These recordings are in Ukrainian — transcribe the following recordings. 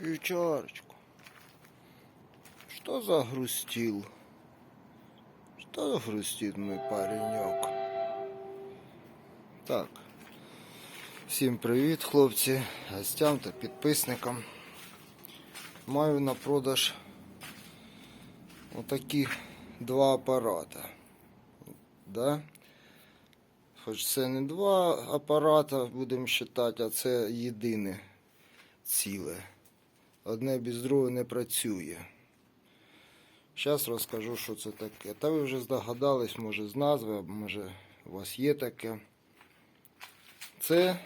Вівчарочку. Что загрустил? Что грустит мой паренек? Так. Всім привіт, хлопці, гостям та підписникам. Маю на продаж отакі два апарата. Да? Хоч це не два апарата, будемо вважати, а це єдине ціле. Одне без другого не працює. Зараз розкажу, що це таке. Та ви вже здогадались, може, з назви, може у вас є таке. Це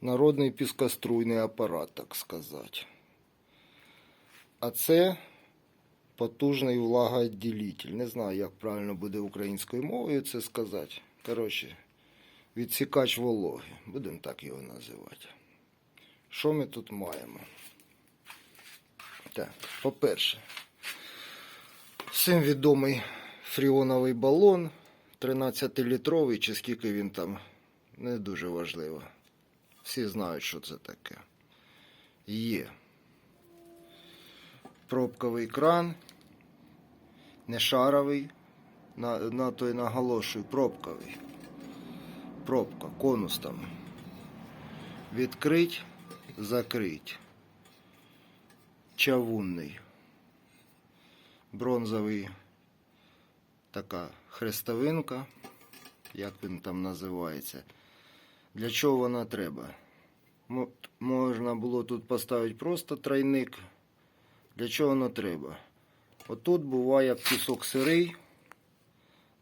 народний піскоструйний апарат, так сказати. А це потужний влагоотділитель. Не знаю, як правильно буде українською мовою це сказати. Коротше, відсікач вологи. Будемо так його називати. Що ми тут маємо? Так, по-перше, всім відомий фріоновий балон 13-літровий, чи скільки він там, не дуже важливо. Всі знають, що це таке. Є пробковий кран, не шаровий, на, на той наголошую, пробковий. Пробка, конус там. Відкрить, закрить. Чавунний. Бронзовий така хрестовинка, як він там називається. Для чого вона треба? Можна було тут поставити просто тройник. Для чого воно треба? Отут буває пісок сирий,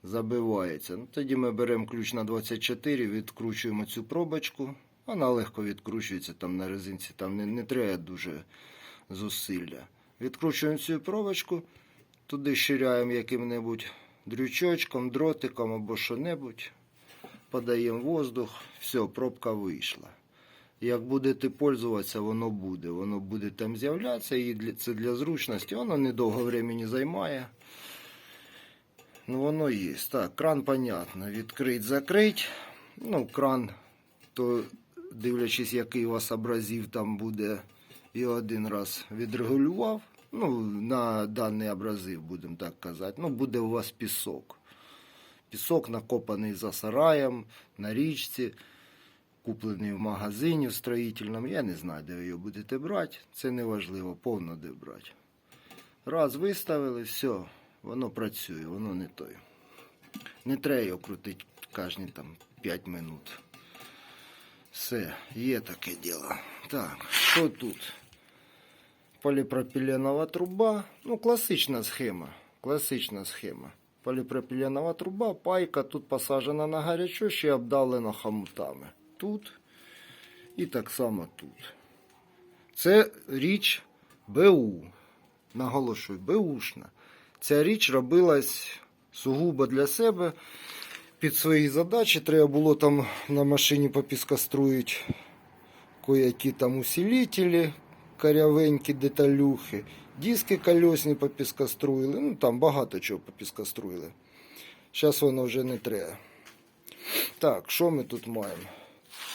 забивається. Ну, тоді ми беремо ключ на 24, відкручуємо цю пробочку. Вона легко відкручується там на резинці, там не, не треба дуже зусилля. Відкручуємо цю пробочку, туди щиряємо яким-небудь дрючочком, дротиком або що-небудь. Подаємо воздух, все, пробка вийшла. Як будете пользуватися, воно буде. Воно буде там з'являтися, і це для зручності. Воно недовго времени займає. Ну, воно є. Так, кран, понятно. Відкрить, закрить. Ну, кран, то дивлячись, який у вас абразив там буде, і один раз відрегулював. Ну, на даний абразив, будемо так казати. Ну, буде у вас пісок. Пісок накопаний за сараєм, на річці, куплений в магазині в строїтельному. Я не знаю, де ви його будете брати. Це не важливо, повно де брати. Раз виставили, все, воно працює, воно не той. Не треба його крутити кожні там 5 минут. Все, є таке діло. Так, що тут? Поліпропіленова труба. Ну, класична схема. Класична схема. Поліпропіленова труба, пайка тут посаджена на гарячу, ще обдалена хомутами. Тут і так само тут. Це річ БУ. Наголошую, БУшна. Ця річ робилась сугубо для себе. Під свої задачі треба було там на машині попіскоструїти кое-які там усилителі, корявенькі деталюхи, диски колесні попіскоструїли, ну там багато чого попіскоструїли. Зараз воно вже не треба. Так, що ми тут маємо?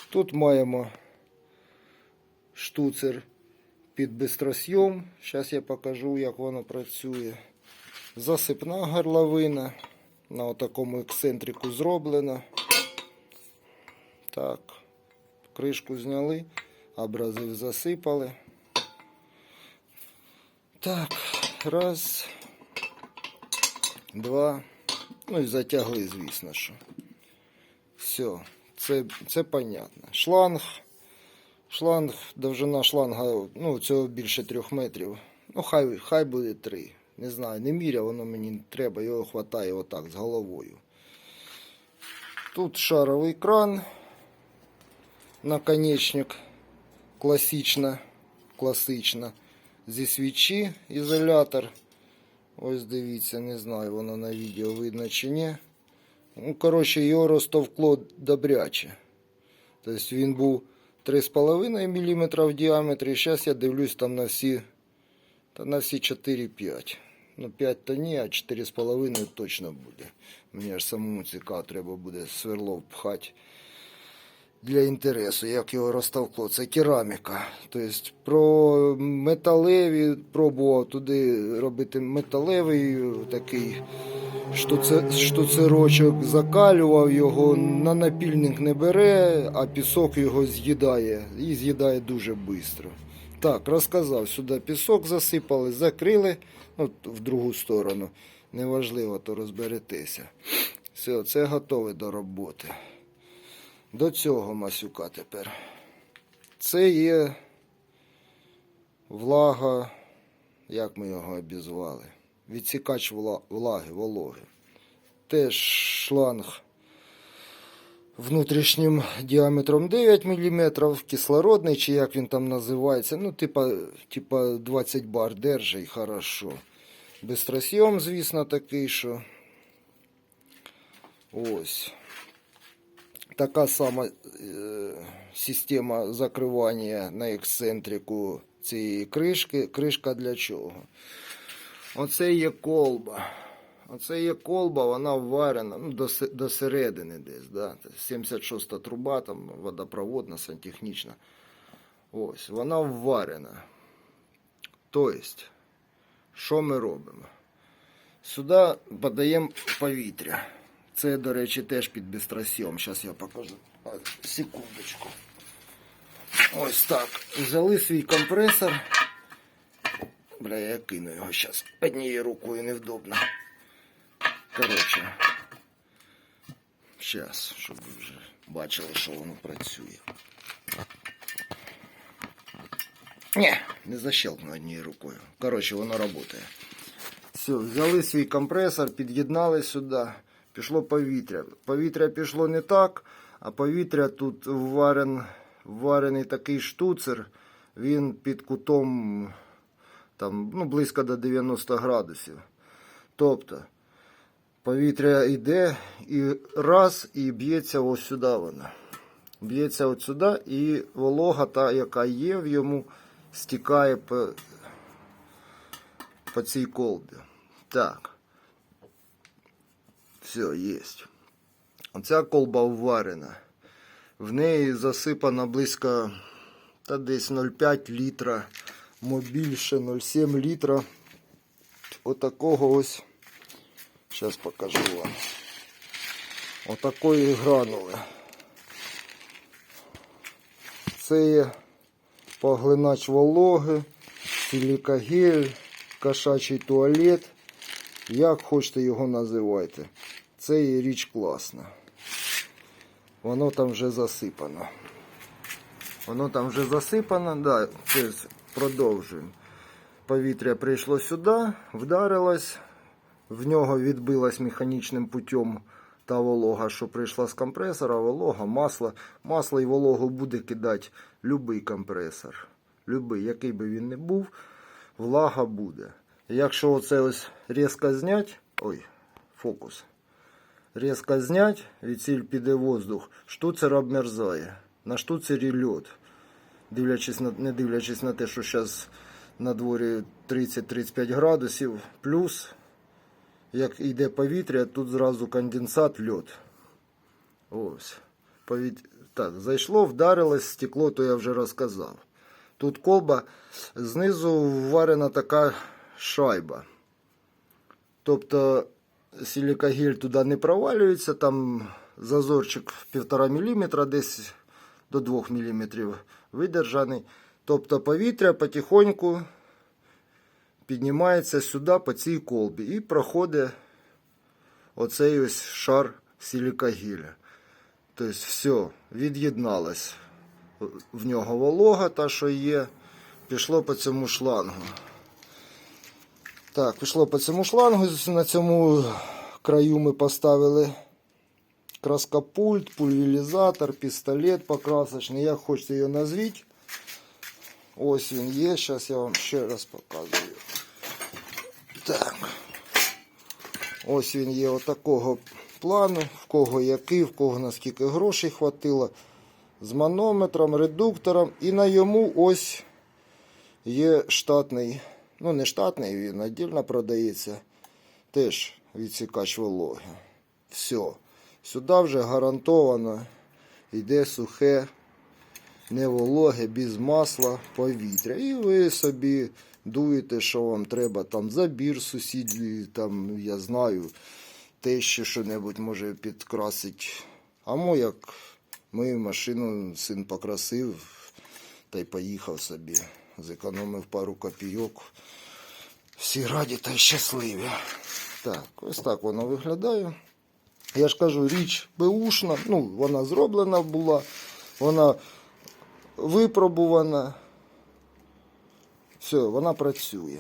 Тут маємо штуцер під бистросйом. Зараз я покажу, як воно працює. Засипна горловина. На такому ексцентрику зроблена. Так. Кришку зняли, абразив засипали. Так, раз, два. Ну і затягли, звісно, що. Все, це, це понятно. Шланг. Шланг, довжина шланга, ну, цього більше трьох метрів. Ну, хай, хай буде три. Не знаю, не міряв, воно мені треба, його хватає отак з головою. Тут шаровий кран наконечник класична, класична. Зі свічі ізолятор. Ось дивіться, не знаю, воно на відео видно чи ні. Ну, коротше, його розтовкло добряче. Тобто він був 3,5 мм в діаметрі. Зараз я дивлюсь там на всі, та на всі 4-5. Ну, 5 то ні, а 4,5 точно буде. Мені аж самому цікаво, треба буде сверло впхати для інтересу, як його розтовкло. Це кераміка. Тобто про металеві пробував туди робити металевий такий штуце- штуцерочок, закалював його, на напільник не бере, а пісок його з'їдає. І з'їдає дуже швидко. Так, розказав, сюди пісок засипали, закрили, ну, в другу сторону. Неважливо, то розберетеся. Все, це готове до роботи. До цього масюка тепер. Це є влага, як ми його обізвали? Відсікач влаги, вологи. Теж шланг внутрішнім діаметром 9 мм, кислородний, чи як він там називається. Ну, типа, типа 20 бар держить, хорошо. Бистросйом, звісно, такий, що. Ось. Така сама е, система закривання на ексцентрику цієї кришки. Кришка для чого? Оце є колба. Оце є колба, вона вварена ну, до, до середини десь. Да? 76 труба, там водопроводна, сантехнічна. Ось, вона вварена. Тобто, що ми робимо? Сюди подаємо повітря. Це, до речі, теж під бистросйом. Зараз я покажу. Секундочку. Ось так. Взяли свій компресор. Бля, я кину його зараз. Однією рукою невдобно. Коротше. Зараз, щоб ви вже бачили, що воно працює. Ні, не защелкну однією рукою. Коротше, воно працює. Все, взяли свій компресор, під'єднали сюди, пішло повітря. Повітря пішло не так, а повітря тут вварен, вварений такий штуцер, він під кутом там, ну, близько до 90 градусів. Тобто повітря йде і раз і б'ється ось сюди воно. Б'ється от сюди, і волога, та, яка є в йому, стікає по, по цій колбі. Так. Все, є. Оця колба вварена. В неї засипано близько та десь 0,5 літра, мо більше 0,7 літра. Отакого ось. Зараз покажу вам. Отакої гранули. Це є поглинач вологи, силікагель, кошачий туалет. Як хочете його називайте. Це є річ класна. Воно там вже засипано. Воно там вже засипано, да, продовжуємо. Повітря прийшло сюди, вдарилось, в нього відбилась механічним путем та волога, що прийшла з компресора, волога, масло. Масло і вологу буде кидати будь-який компресор. Любий, який би він не був, влага буде. Якщо оце ось різко зняти, ой, фокус. Різко зняти, від ціль піде воздух, штуцер обмерзає. На штуцері льод. Дивлячись на, не дивлячись на те, що зараз на дворі 30-35 градусів, плюс, як йде повітря, тут зразу конденсат, льод. Ось. Повіт... Так, зайшло, вдарилось, стекло, то я вже розказав. Тут колба, знизу вварена така шайба. Тобто силікагель туди не провалюється, там зазорчик 1,5 мм, десь до 2 мм видержаний. Тобто повітря потихоньку піднімається сюди по цій колбі і проходить оцей ось шар силікагеля. Тобто все, від'єдналось в нього волога, та що є, пішло по цьому шлангу. Так, пішло по цьому шлангу. На цьому краю ми поставили краскопульт, пульверизатор, пістолет покрасочний. Як хочете його назвіть. Ось він є. Зараз я вам ще раз показую. Так. Ось він є отакого плану, в кого який, в кого наскільки грошей хватило. З манометром, редуктором. І на йому ось є штатний, ну не штатний, він віддільно продається. Теж відсікач вологи. Все. Сюди вже гарантовано йде сухе, не вологе, без масла повітря. І ви собі дуєте, що вам треба, там забір сусідів, там, я знаю, те, що що-небудь може підкрасити. А мо як мою машину син покрасив та й поїхав собі. Зекономив пару копійок. Всі раді та й щасливі. Так, ось так воно виглядає. Я ж кажу, річ беушна, ну, вона зроблена була, вона випробувана. Все, вона працює.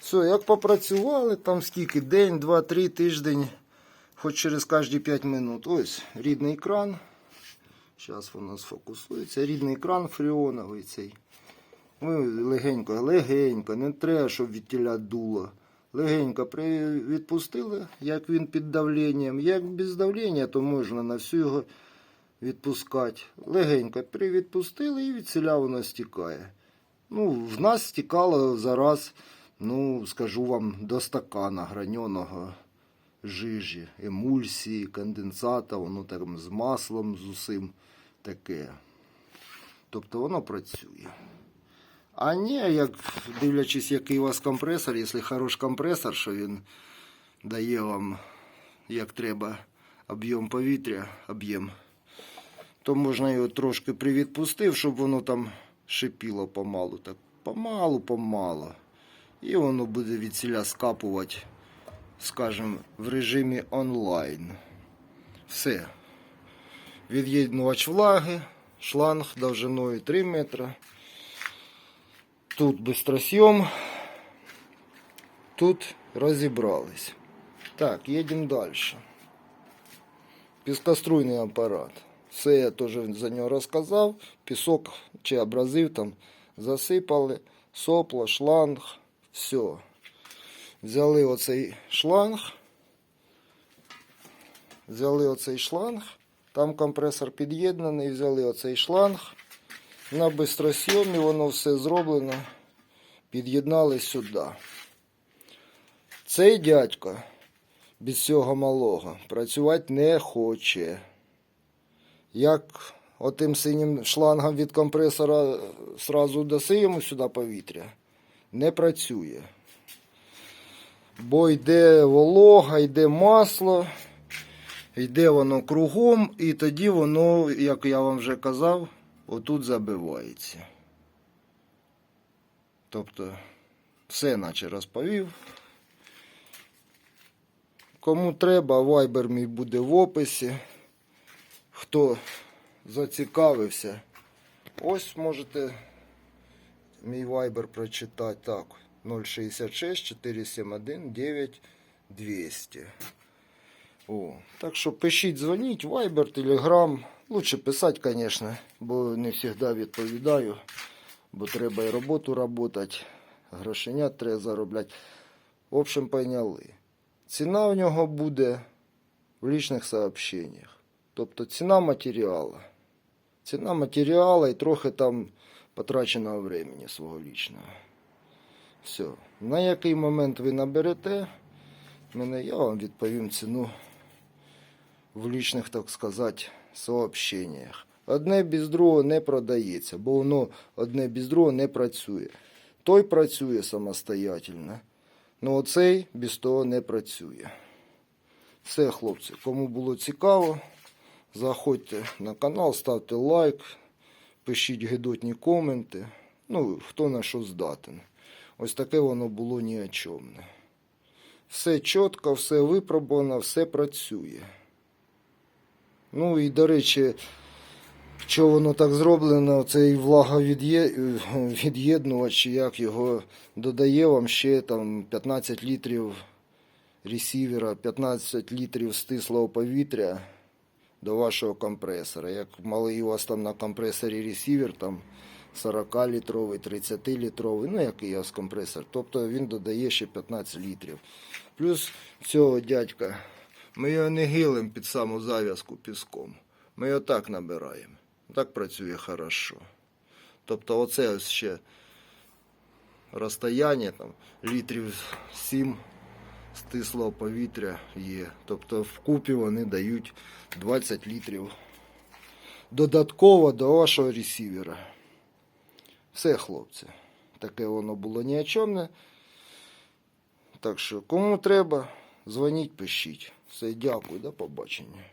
Все, як попрацювали, там скільки, день, два, три, тиждень, хоч через кожні 5 минут. Ось рідний кран. Зараз воно сфокусується. Рідний кран фріоновий цей. Ви легенько, легенько, не треба, щоб від тіля дуло. Легенько відпустили, як він під давленням. Як без давлення, то можна на всю його відпускати. Легенько привідпустили і від ціля воно стікає. Ну, в нас стікало зараз, ну, скажу вам, до стакана граньоного жижі, емульсії, конденсата, воно там з маслом, з усім таке. Тобто воно працює. А ні, як дивлячись, який у вас компресор, якщо хороший компресор, що він дає вам як треба об'єм повітря, об'єм, то можна його трошки привідпустив, щоб воно там шипіло помалу. Так помалу, помалу. І воно буде від ціля скапувати, скажімо, в режимі онлайн. Все. Від'єднувач влаги, шланг довжиною 3 метри. Тут бистросйом. Тут розібрались. Так, їдемо далі. Піскоструйний апарат. Все я теж за нього розказав. Пісок чи абразив там засипали, сопло, шланг, все. Взяли оцей шланг. Взяли оцей шланг. Там компресор під'єднаний, взяли оцей шланг. На бистросйомі воно все зроблено. Під'єднали сюди. Цей дядько без цього малого працювати не хоче. Як отим синім шлангом від компресора сразу даси йому сюди повітря, не працює. Бо йде волога, йде масло, йде воно кругом, і тоді воно, як я вам вже казав, отут забивається. Тобто, все наче розповів. Кому треба, вайбер мій буде в описі. Хто зацікавився, ось можете мій вайбер прочитати так. 066 471 9200. О, так що пишіть, дзвоніть, вайбер, телеграм. Лучше писати, звісно, бо не завжди відповідаю. Бо треба і роботу робити, грошенят треба заробляти. В общем, поняли. Ціна в нього буде в лічних сообщеннях. Тобто ціна матеріалу. Ціна матеріалу і трохи там потраченого времени свого лічного. Все. На який момент ви наберете мене, я вам відповім ціну в лічних, так сказати, сообщеннях. Одне без другого не продається, бо воно одне без другого не працює. Той працює самостоятельно, ну оцей без того не працює. Все, хлопці, кому було цікаво, заходьте на канал, ставте лайк, пишіть гидотні коменти. Ну, хто на що здатен. Ось таке воно було ні о чомне. Все чітко, все випробовано, все працює. Ну і, до речі, що воно так зроблено, цей влаговід'єднувач, як його додає вам ще там 15 літрів ресівера, 15 літрів стислого повітря до вашого компресора. Як малий у вас там на компресорі ресівер, там 40-літровий, 30-літровий, ну який у вас компресор. Тобто він додає ще 15 літрів. Плюс цього дядька, ми його не гилим під саму зав'язку піском. Ми його так набираємо. Так працює хорошо. Тобто оце ось ще розстояння там, літрів 7 стислого повітря є. Тобто вкупі вони дають 20 літрів додатково до вашого ресівера. Все, хлопці. Таке воно було ні. Так що, кому треба, дзвоніть, пишіть. Все, дякую, до побачення.